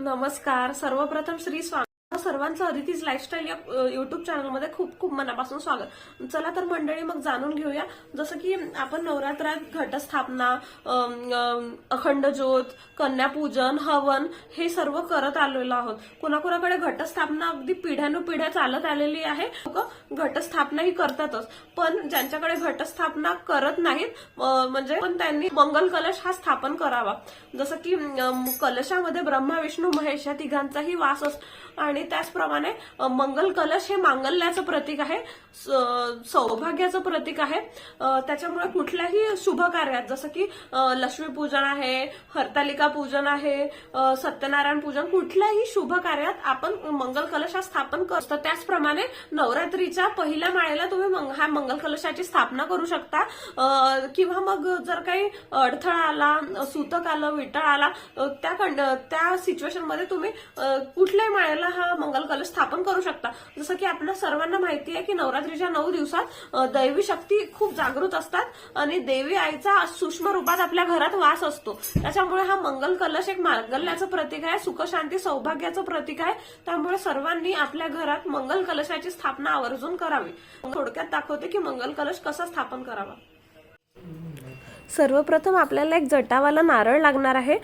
नमस्कार. सर्वप्रथम श्री स्वामी सर्वांचं अदितीज लाईफस्टाईल या युट्यूब चॅनलमध्ये खूप खूप मनापासून स्वागत. चला तर मंडळी मग जाणून घेऊया. जसं की आपण नवरात्रात घटस्थापना अखंड ज्योत कन्यापूजन हवन हे सर्व करत आलेलो आहोत. कुणाकुणाकडे घटस्थापना अगदी पिढ्यानुपिढ्या चालत आलेली आहे लोक घटस्थापना ही करतातच. पण ज्यांच्याकडे घटस्थापना करत नाहीत म्हणजे पण त्यांनी मंगल कलश हा स्थापन करावा. जसं की कलशामध्ये ब्रह्मा विष्णू महेश या तिघांचाही वास असतो. आणि त्याचप्रमाणे मंगल कलश हे मांगल्याचं प्रतीक आहे स- सौभाग्याचं प्रतीक आहे. त्याच्यामुळे कुठल्याही शुभ कार्यात जसं की लक्ष्मी लक्ष्मीपूजन आहे हरतालिका पूजन आहे सत्यनारायण पूजन कुठल्याही शुभ कार्यात आपण मंगल कलश हा स्थापन करतो त्याचप्रमाणे नवरात्रीच्या पहिल्या माळेला तुम्ही मंग- ह्या मंगल कलशाची स्थापना करू शकता. किंवा मग जर काही अडथळा आला सूतक आलं विटळ आला त्या कंड- त्या सिच्युएशनमध्ये तुम्ही कुठल्याही माळेला हा मंगल कलश स्थापन करू शकता. जसं की आपल्या सर्वांना माहिती आहे की नवरात्रीच्या नऊ दिवसात दैवी शक्ती खूप जागृत असतात आणि देवी आईचा सूक्ष्म रूपात आपल्या घरात वास असतो. त्याच्यामुळे हा मंगल कलश एक मार्गल्याचं प्रतीक आहे सुखशांती सौभाग्याचं प्रतीक आहे. त्यामुळे सर्वांनी आपल्या घरात मंगल कलशाची स्थापना आवर्जून करावी. थोडक्यात दाखवते की मंगल कलश कसा स्थापन करावा. सर्वप्रथम आपल्याला एक जटावाला नारळ लागणार आहे.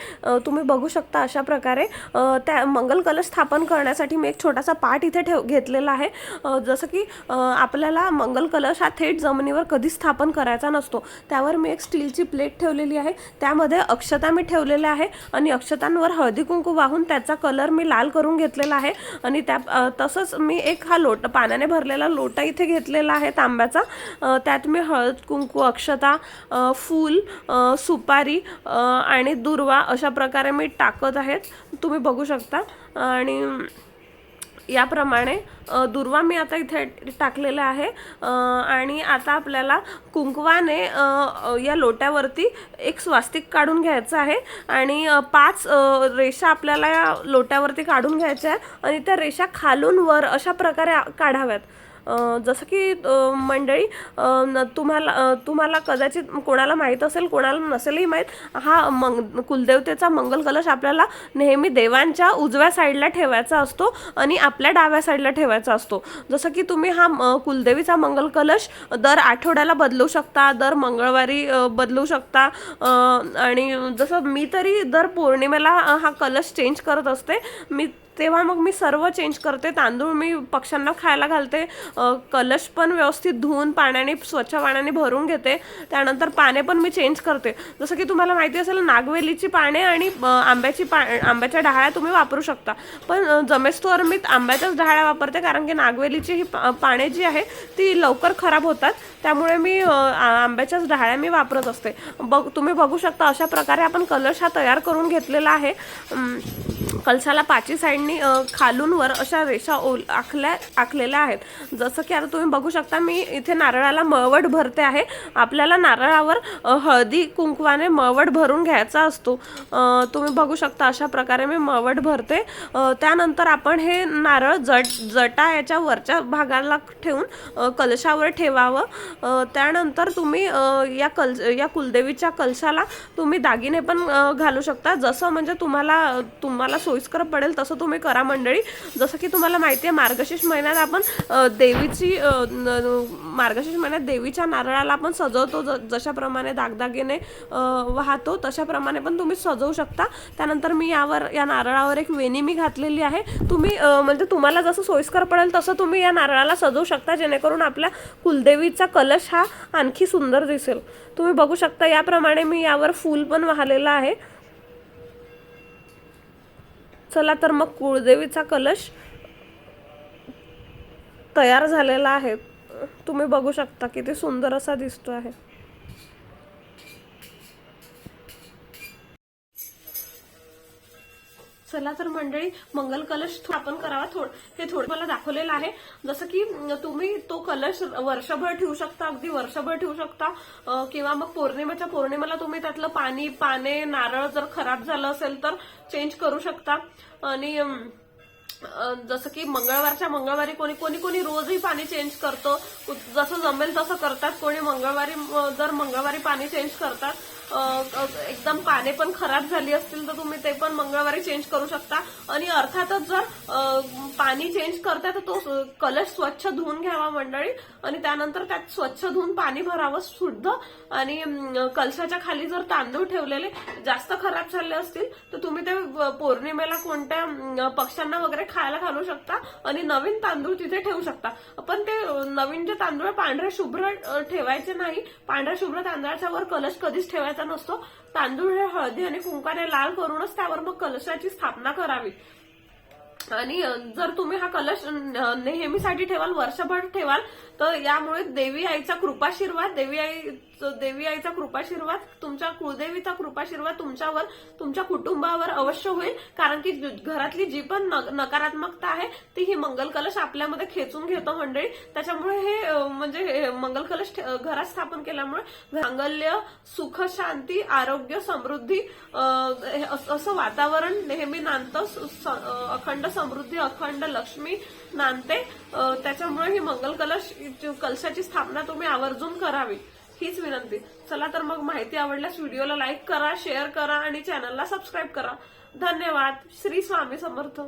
तुम्ही बघू शकता अशा प्रकारे त्या मंगल कलश स्थापन करण्यासाठी मी एक छोटासा पाट इथे ठेव घेतलेला आहे. जसं की आपल्याला मंगल कलश हा थेट जमिनीवर कधीच स्थापन करायचा नसतो. त्यावर मी एक स्टीलची प्लेट ठेवलेली आहे. त्यामध्ये अक्षता मी ठेवलेल्या आहे आणि अक्षतांवर हळदी कुंकू वाहून त्याचा कलर मी लाल करून घेतलेला आहे. आणि त्या तसंच मी एक हा लोट पाण्याने भरलेला लोटा इथे घेतलेला आहे तांब्याचा. त्यात मी हळद कुंकू अक्षता फूल सुपारी आणि दुर्वा अशा प्रकारे मी टाकत आहेत. तुम्ही बघू शकता. आणि याप्रमाणे दुर्वा मी आता इथे टाकलेला आहे. आणि आता आपल्याला कुंकवाने या लोट्यावरती एक स्वास्तिक काढून घ्यायचं आहे. आणि पाच रेषा आपल्याला या लोट्यावरती काढून घ्यायच्या आहे आणि त्या रेषा खालून वर अशा प्रकारे काढाव्यात. जसं की मंडळी तुम्हाला तुम्हाला कदाचित कोणाला माहीत असेल कोणाला नसेलही माहीत हा मंग कुलदेवतेचा मंगल कलश आपल्याला नेहमी देवांच्या उजव्या साईडला ठेवायचा असतो आणि आपल्या डाव्या साईडला ठेवायचा असतो. जसं की तुम्ही हा म- कुलदेवीचा मंगल कलश दर आठवड्याला बदलू शकता दर मंगळवारी बदलू शकता आणि जसं मी तरी दर पौर्णिमेला हा कलश चेंज करत असते मी तेव्हा मग मी सर्व चेंज करते. तांदूळ मी पक्ष्यांना खायला घालते. कलश पण व्यवस्थित धुवून पाण्याने स्वच्छ पाण्याने भरून घेते. त्यानंतर पाने पण मी चेंज करते. जसं की तुम्हाला माहिती असेल नागवेलीची पाने आणि आंब्याची पा आंब्याच्या डहाळ्या तुम्ही वापरू शकता. पण जमेस्तोवर मी आंब्याच्याच डहाळ्या वापरते. कारण की नागवेलीची ही पाने जी आहे ती लवकर खराब होतात. त्यामुळे मी आंब्याच्याच डहाळ्या मी वापरत असते. बघ तुम्ही बघू शकता अशा प्रकारे आपण कलश हा तयार करून घेतलेला आहे. कलशाला पाची साईडनी खालूनवर खालून वर अशा रेषा ओल आखल्या आखलेल्या आहेत. जसं की आता तुम्ही बघू शकता मी इथे नारळाला मळवट भरते आहे. आपल्याला नारळावर हळदी कुंकवाने मळवट भरून घ्यायचा असतो. तुम्ही बघू शकता अशा प्रकारे मी मळवट भरते. त्यानंतर आपण हे नारळ जट जटा याच्या वरच्या भागाला ठेवून कलशावर ठेवावं. त्यानंतर तुम्ही या कल या कुलदेवीच्या कलशाला तुम्ही दागिने पण घालू शकता. जसं म्हणजे तुम्हाला तुम्हाला सोयीस्कर पडेल तसं तुम्ही करा मंडळी. जसं की तुम्हाला माहिती आहे मार्गशीर्ष महिन्यात आपण देवीची न- मार्गशीर्ष महिन्यात देवीच्या नारळाला आपण सजवतो. ज जशाप्रमाणे दागदागिने वाहतो तशाप्रमाणे पण तुम्ही सजवू शकता. त्यानंतर मी यावर या नारळावर एक वेणी मी घातलेली आहे. तुम्ही म्हणजे तुम्हाला जसं सोयीस्कर पडेल तसं तुम्ही या नारळाला सजवू शकता. जेणेकरून आपल्या कुलदेवीचा कलश हा आणखी सुंदर दिसेल. तुम्ही बघू शकता याप्रमाणे मी यावर फूल पण वाहलेलं आहे. चला तर मग कुळदेवीचा कलश तयार झालेला आहे. तुम्ही बघू शकता किती सुंदर असा दिसतो आहे. चला तर मंडळी मंगल कलश स्थापन करावा थोड हे थोडं मला दाखवलेलं आहे. जसं की तुम्ही तो कलश वर्षभर ठेवू शकता अगदी वर्षभर ठेवू शकता. किंवा मग पौर्णिमेच्या पौर्णिमेला तुम्ही त्यातलं पाणी पाने नारळ जर खराब झालं असेल तर चेंज करू शकता. आणि जसं की मंगळवारच्या मंगळवारी कोणी कोणी कोणी रोजही पाणी चेंज करतो. जसं जमेल तसं करतात. कोणी मंगळवारी जर मंगळवारी पाणी चेंज करतात. एकदम पाने पण खराब झाली असतील तर तुम्ही ते पण मंगळवारी चेंज करू शकता. आणि अर्थातच जर पाणी चेंज करता तर तो कलश स्वच्छ धुवून घ्यावा मंडळी. आणि त्यानंतर त्यात स्वच्छ धुवून पाणी भरावं शुद्ध. आणि कलशाच्या खाली जर तांदूळ ठेवलेले जास्त खराब झाले असतील तर तुम्ही ते पौर्णिमेला कोणत्या पक्ष्यांना वगैरे खायला घालू शकता. आणि नवीन तांदूळ तिथे ठेवू शकता. पण ते नवीन जे तांदूळ पांढरे शुभ्र ठेवायचे नाही. पांढऱ्या शुभ्र तांदळाच्या वर कलश कधीच ठेवायचा नसतो. तांदूळ हे हळदी आणि कुंकाने लाल करूनच त्यावर मग कलशाची स्थापना करावी. आणि जर तुम्ही हा कलश नेहमीसाठी ठेवाल वर्षभर ठेवाल तर यामुळे देवी आईचा कृपाशीर्वाद देवी आई देवी आईचा कृपाशीर्वाद तुमच्या कुळदेवीचा कृपाशीर्वाद तुमच्यावर तुमच्या कुटुंबावर अवश्य होईल. कारण की घरातली जी पण नकारात्मकता आहे ती ही मंगल कलश आपल्यामध्ये खेचून घेतो मंडळी. त्याच्यामुळे हे म्हणजे हे मंगल कलश ठे- घरात स्थापन केल्यामुळे मांगल्य सुख शांती आरोग्य समृद्धी असं वातावरण नेहमी नांदतं. स- अखंड समृद्धी अखंड लक्ष्मी नांदते. त्याच्यामुळे ही मंगल कलश कलशाची स्थापना तुम्ही आवर्जून करावी. हीच विनंती. चला तर मग माहिती आवडल्यास व्हिडिओला लाईक करा शेअर करा आणि चॅनलला सबस्क्राईब करा. धन्यवाद. श्री स्वामी समर्थ.